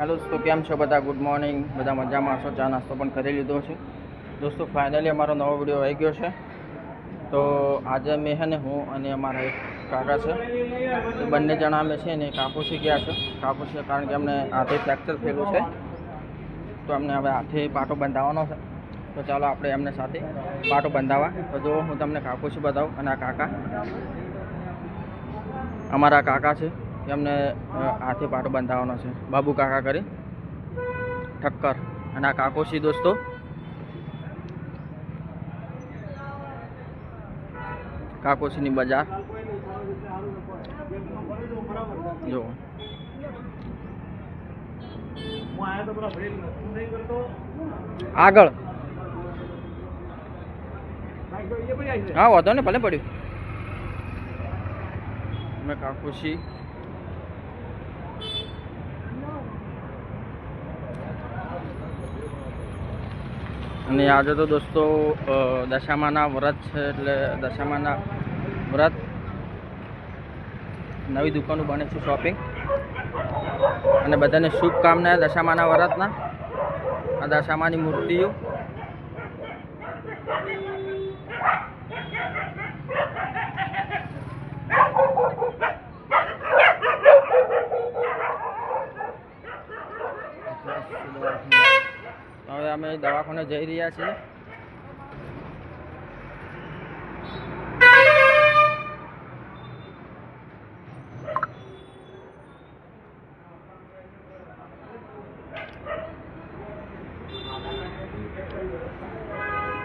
Hello દોસ્તો કેમ છો બધા? ગુડ મોર્નિંગ બધા મજામાં છો ચા નાસ્તો પણ કરી લીધો છે. દોસ્તો ફાઇનલી અમારો નવો વીડિયો આવી ગયો છે. તો આજે મેં છે ને હું અને અમારા એક કાકા છે એ બંને જણા અમે છે ને કાપુસી ગયા છે. કાપુસી કારણ કે અમને હાથે ફ્રેક્ચર થયેલું છે. તો અમને હવે હાથે પાટો બંધાવવાનો છે. તો ચાલો આપણે એમને સાથે પાટો બંધાવવા. તો જો હું તમને કાકુસી બતાવું અને આ કાકા. અમારા કાકા છે. એમને હાથે પાટો બંધાવવાનો છે. બાબુ કાકા કરી. ઠક્કર. અને આ કાકોશી દોસ્તો. કાકોશીની બજાર. જો આગળ. હા, વાંધો ને ભલે પડ્યું. મેં કાકોશી અને આજે તો દોસ્તો દશામાના વ્રત છે એટલે દશામાના વ્રત નવી દુકાનો બને છે શોપિંગ અને બધાને શુભકામના દશામાના વ્રતના. આ દશામાની મૂર્તિઓ હવે અમે દવાખાને જઈ રહ્યા છીએ.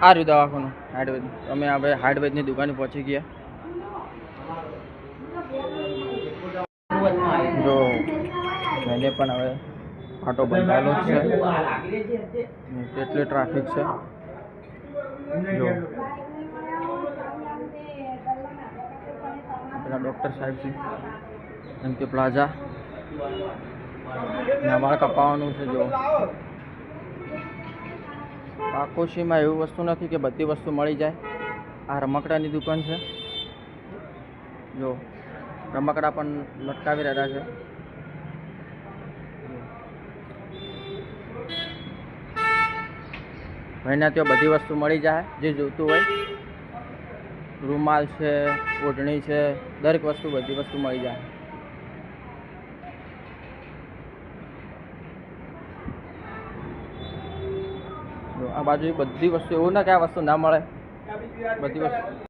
આ રહ્યું દવાખાનું હાર્ડવેર અમે હવે હાર્ડવેરની દુકાને પહોંચી ગયા. જો એને પણ હવે આટો બંધાયેલો જ છે. કેટલી ટ્રાફિક છે? જો. પેલા ડૉક્ટર સાહેબ છે. એમ કે પ્લાઝા. ને વાળ કપાવવાનું છે જો. કાકોશીમાં એવી વસ્તુ નથી કે બધી વસ્તુ મળી જાય. આ રમકડાની દુકાન છે. જો. રમકડા પણ લટકાવી રહ્યા છે. ત્યાં બધી વસ્તુ મળી જાય, જે જોતું હોય. રૂમાલ છે, ઓઢણી છે, દરેક વસ્તુ બધી વસ્તુ મળી જાય. આ બાજુ બધી વસ્તુ, એવું ના કે આ વસ્તુ ના મળે. બધી વસ્તુ.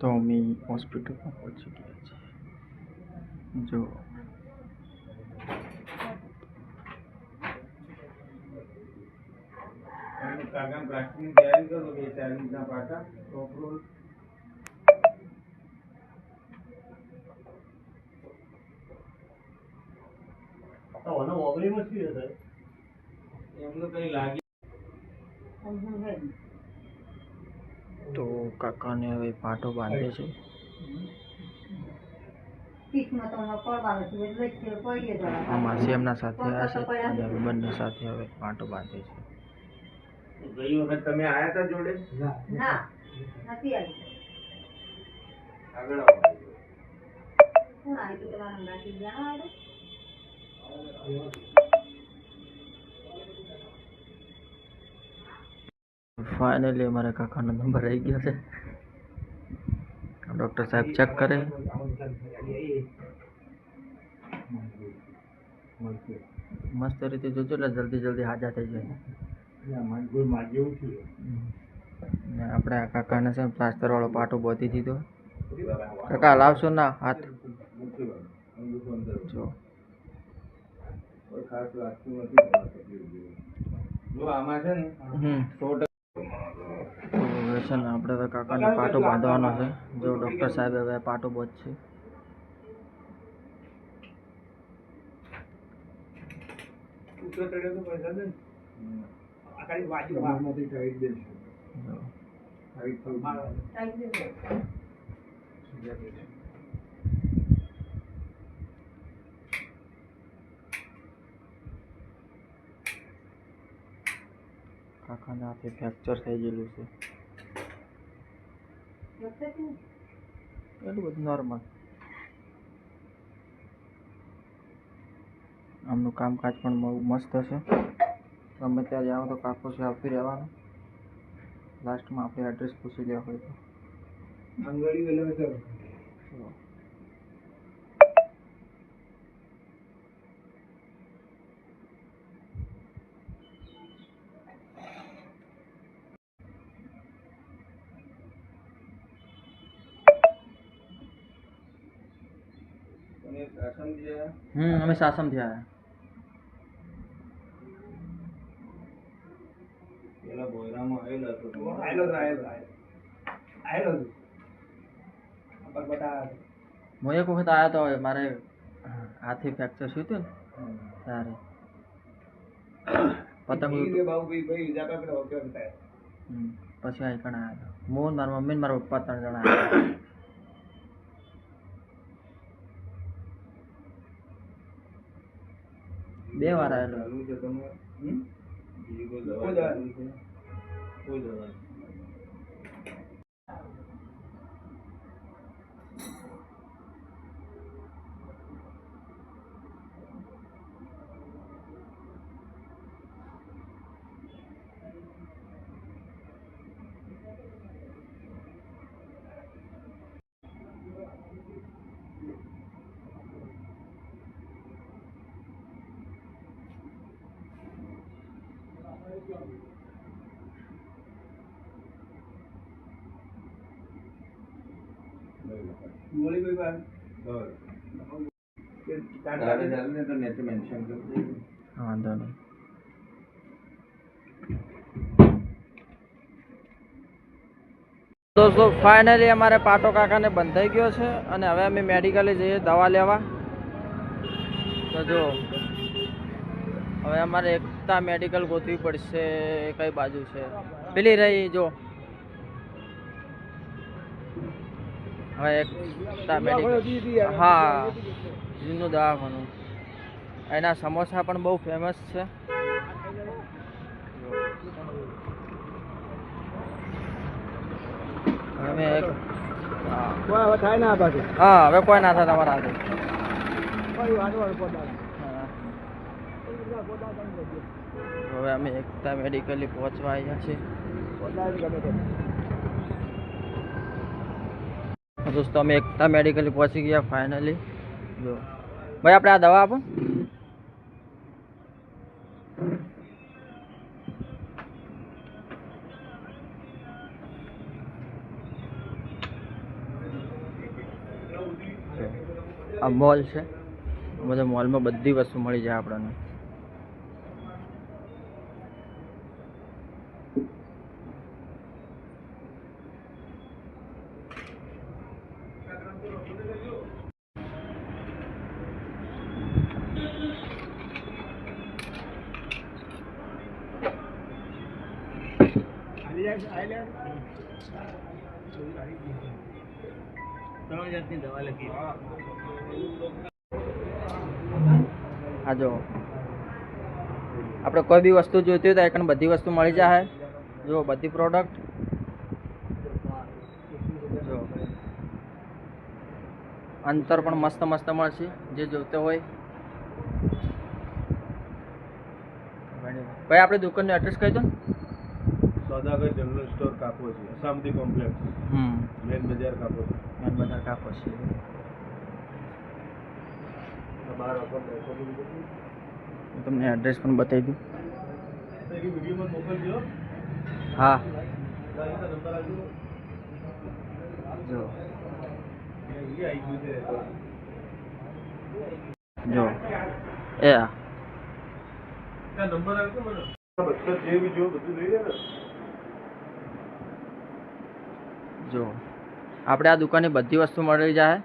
તો અમે હોસ્પિટલમાં પહોંચી ગયા છીએ. જો તો કાકાને હવે પાટો બાંધે છે. આ માસી એમના સાથે આવ્યા છે અને હવે બંને સાથે હવે પાટો બાંધે છે. ગઈ વખત તમે આયા હતા જોડે? આગળ આવો. ફાઇનલી અમારા કાકાનો નંબર આવી ગયો છે. ડૉક્ટર સાહેબ ચેક કરે. મસ્ત રીતે જોજો એટલે જલ્દી જલ્દી હાજર થઈ જાય. ને આપણે આ કાકાને છે પ્લાસ્ટર વાળો પાટો બોતી દીધો. કાકા લાવશો ના હાથ. જો. છે ને તો આપણે હવે કાકાને પાટો બાંધવાનો છે. જો ડૉક્ટર સાહેબ હવે પાટો બોધશે તો પૈસા દે ને. આ ખાલી બાજુ આમાંથી ટાઈટ દેશે. જો ટાઈટ થવું કાકાના હાથે ફ્રેક્ચર થઈ ગયેલું છે. એટલું બધું નોર્મલ આમનું કામકાજ પણ બહુ મસ્ત છે. ગમે ત્યારે આવો તો કાકો છે આવતી રહેવાનું. લાસ્ટમાં આપણે એડ્રેસ પૂછી લેવા હોય તો. આંગળી વેલા ચાલો હમ અમે સાસમથી આવ્યા. આયેલો તો આયેલો આયેલો આયેલો પર બટા હું એક વખત આવ્યો તો મારે હાથી ફ્રેક્ચર થયું હતું ને ત્યારે. પતંગ. પછી અહીં કણ આવ્યો હતો હું મારા મમ્મી ને મારા પપ્પા ત્રણ જણા આવ્યા બે વાર આવેલો હમ? કોઈ દવા વાંધો નહીં દોસ્તો ફાઇનલી અમારે પાટો કાકાને બંધાઈ ગયો છે અને હવે અમે મેડિકલે જઈએ દવા લેવા. તો જો, હવે અમારે એકતા મેડિકલ ગોતવી પડશે, કઈ બાજુ છે? પેલી રહી, જો. એકતા મેડિકલ હા જૂનું દવાખાનું. એના સમોસા પણ બહુ ફેમસ છે. અમે એક હા. હવે હા કોઈ ના થાય તમારા હાથે. હા. હવે અમે એકતા મેડિકલી પહોંચવા આવ્યા છીએ પોતા ગમે તે તો દોસ્તો, અમે એકતા મેડિકલ પહોંચી ગયા ફાઇનલી જો. ભાઈ, આપણે આ દવા આપો. આ મોલ છે. બધા મોલમાં બધી વસ્તુ મળી જાય આપણને આલી જાય આલી જાય આ જો. આપણે કોઈ બી વસ્તુ જોઈતી હોય તો એકણ બધી વસ્તુ મળી જાય જો બધી પ્રોડક્ટ જો અંતર પણ મસ્ત મસ્ત મળશે જે જોતો હોય. ભાઈ આપણે દુકાનનું એડ્રેસ કહી દો સોદાગર જનરલ સ્ટોર કાપો છે અસામદી કોમ્પ્લેક્સ હમ. મેન બજાર કાપો છે. મેન બજાર કાપો છે. હું તમને એડ્રેસ પણ બતાવી દઉં. હા. જો. જો. એ. આ નંબર આવ્યો મને જે બી જો. બધું લઈ લે જો આપણે આ દુકાને બધી વસ્તુ મળી જાય.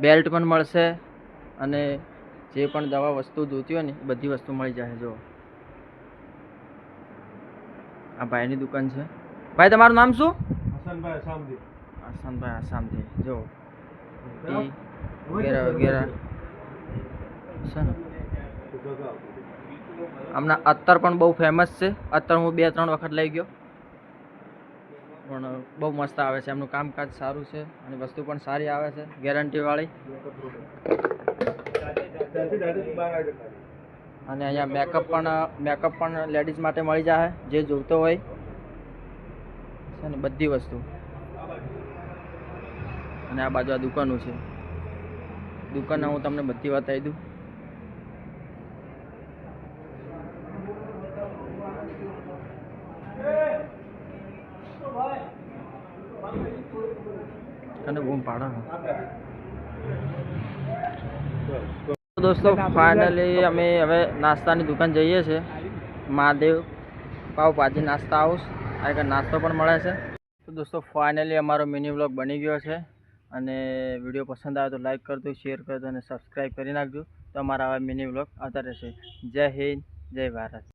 બેલ્ટ પણ મળશે અને જે પણ દવા વસ્તુ જોતી હોય ને એ બધી વસ્તુ મળી જાય. જો. આ ભાઈની દુકાન છે. ભાઈ તમારું નામ શું? હસનભાઈ અસામદી આસાનભાઈ આસામથી જો. વગેરે વગેરે છે ને હમણાં અત્તર પણ બહુ ફેમસ છે. અત્તર હું બે ત્રણ વખત લઈ ગયો. પણ બહુ મસ્ત આવે છે. એમનું કામકાજ સારું છે અને વસ્તુ પણ સારી આવે છે. ગેરંટીવાળી. અને અહીંયા મેકઅપ પણ મેકઅપ પણ લેડીઝ માટે મળી જાય જે જોઈતો હોય. છે ને બધી વસ્તુ. અને આ બાજુ આ દુકાનો છે. દુકાનના હું તમને બધી બતાવી દઉં. અને બૂમ દોસ્તો ફાઇનલી અમે હવે નાસ્તાની દુકાન જઈએ છીએ. મહાદેવ પાવભાજી નાસ્તા હાઉસ આ એક નાસ્તો પણ મળે છે. તો દોસ્તો ફાઇનલી અમારો મિની વ્લોગ બની ગયો છે. અને વીડિયો પસંદ આવે તો લાઈક કરજો શેર કરજો અને સબસ્ક્રાઈબ કરી નાખજો. તો અમારા આવા મિની વ્લોગ આવતા રહેશે. જય હિન્દ, જય ભારત.